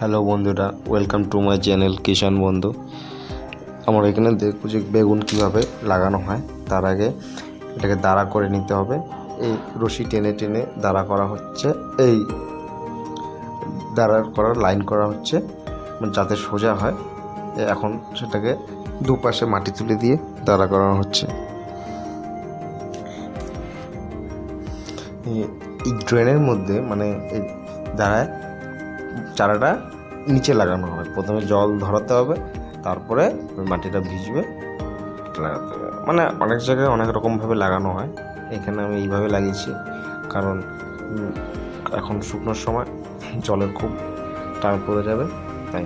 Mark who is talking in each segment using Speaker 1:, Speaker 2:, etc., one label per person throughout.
Speaker 1: Hello বন্ধুরা welcome to my channel Kishan Bandhu. আমার এখানে দেখব যে বেগুন কীভাবে লাগানো হয়, তার আগে এটাকে দাঁড়া করে নিতে হবে। এই রশি টেনে টেনে দাঁড়া করা হচ্ছে, এই দাঁড়া করার লাইন করা হচ্ছে মানে যাতে সোজা হয় এখন সেটাকে দুপাশে মাটি তুলে দিয়ে দাঁড়া করানো হচ্ছে। এই ড্রেনের মধ্যে মানে এই দাঁড়ায় চারাটা নিচে লাগানো হবে। প্রথমে জল ধরাতে হবে, তারপরে মাটিটা ভিজবে লাগাতে হবে। মানে অনেক জায়গায় অনেক রকমভাবে লাগানো হয়, এখানে আমি এইভাবে লাগিয়েছি। কারণ এখন শুকনোর সময় জলের খুব টান পড়ে যাবে, তাই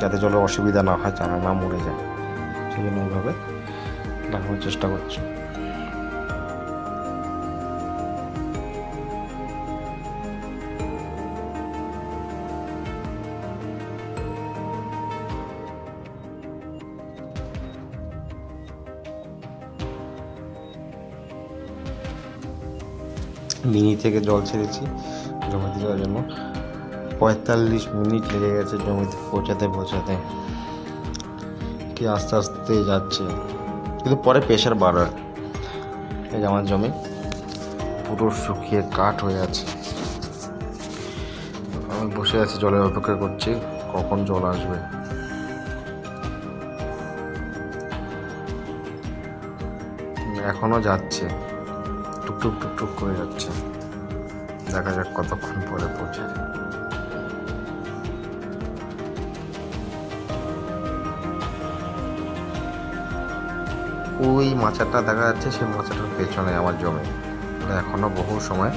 Speaker 1: যাতে জলের অসুবিধা না হয়, চারা না মরে যায়। সেই জন্য এইভাবে লাগানোর চেষ্টা করছি। মিনি থেকে জল ছেড়েছি জমিতে যাওয়ার জন্য। পঁয়তাল্লিশ মিনিট লেগে গেছে জমিতে, পৌঁছাতে পৌঁছাতে। কি আস্তে আস্তে যাচ্ছে। কিন্তু পরে প্রেশার বাড়ার এই আমার জমি, পুরো শুকিয়ে কাঠ হয়ে আছে। আমি বসে আছি, জলের অপেক্ষা করছি, কখন জল আসবে। এখনও যাচ্ছে। টুকটুক টুক করে যাচ্ছে। দেখা যাক কতক্ষণ পরে পৌঁছে ওই মাচাটা দেখা যাচ্ছে, সেই মাচাটার পেছনে আমার জমে। এখনও বহু সময়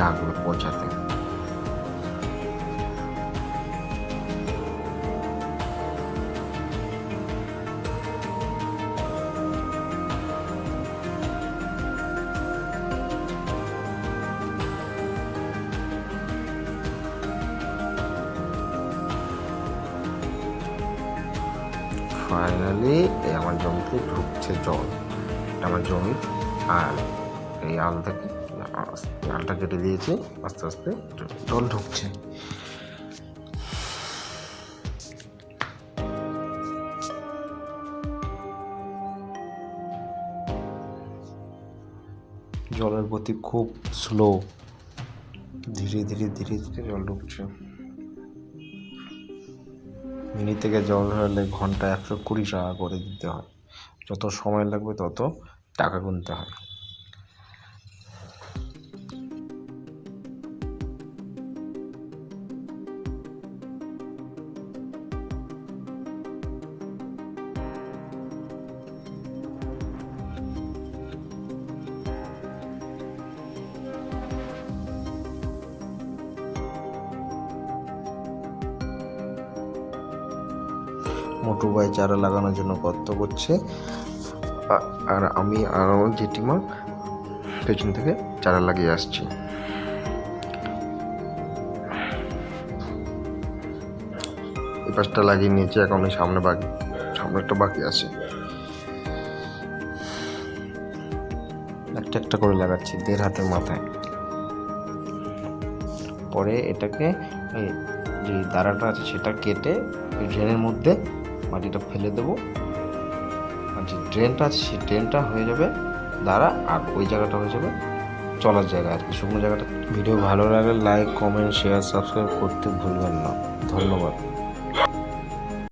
Speaker 1: লাগবে পৌঁছাতে। ফাইনালি এই আমার জমিতে ঢুকছে জল। আমার জমি, আর এই আল থেকে আস- আলটা কেটে দিয়েছি, আস্তে আস্তে জল ঢুকছে। জলের গতি খুব স্লো ধীরে ধীরে ধীরে ধীরে জল ঢুকছে। মিনি থেকে জল ধরালে ঘণ্টা একশো কুড়ি টাকা করে দিতে হয়। যত সময় লাগবে তত টাকা গুনতে হয়। মোটু ভাই চারা লাগানোর জন্য গর্ত করছে। আর আমি আর আমার জেঠিমা পেছন থেকে চারা লাগিয়ে আসছি। এই পাশটা লাগিয়ে নিয়েছি, এখন সামনে বাকি সামনে একটা বাকি আছে। একটা একটা করে লাগাচ্ছি, দেড় হাতের মাথায়। পরে এটাকে যে দাঁড়াটা আছে সেটা কেটে ড্রেনের মধ্যে মাটিটা ফেলে দেবো। আর যে ড্রেনটা আছে, সেই ড্রেনটা হয়ে যাবে। দ্বারা আর ওই জায়গাটা হয়ে যাবে চলার জায়গা আর কি, শুকনো জায়গাটা। ভিডিও ভালো লাগলে লাইক কমেন্ট শেয়ার সাবস্ক্রাইব করতে ভুলবেন না। ধন্যবাদ।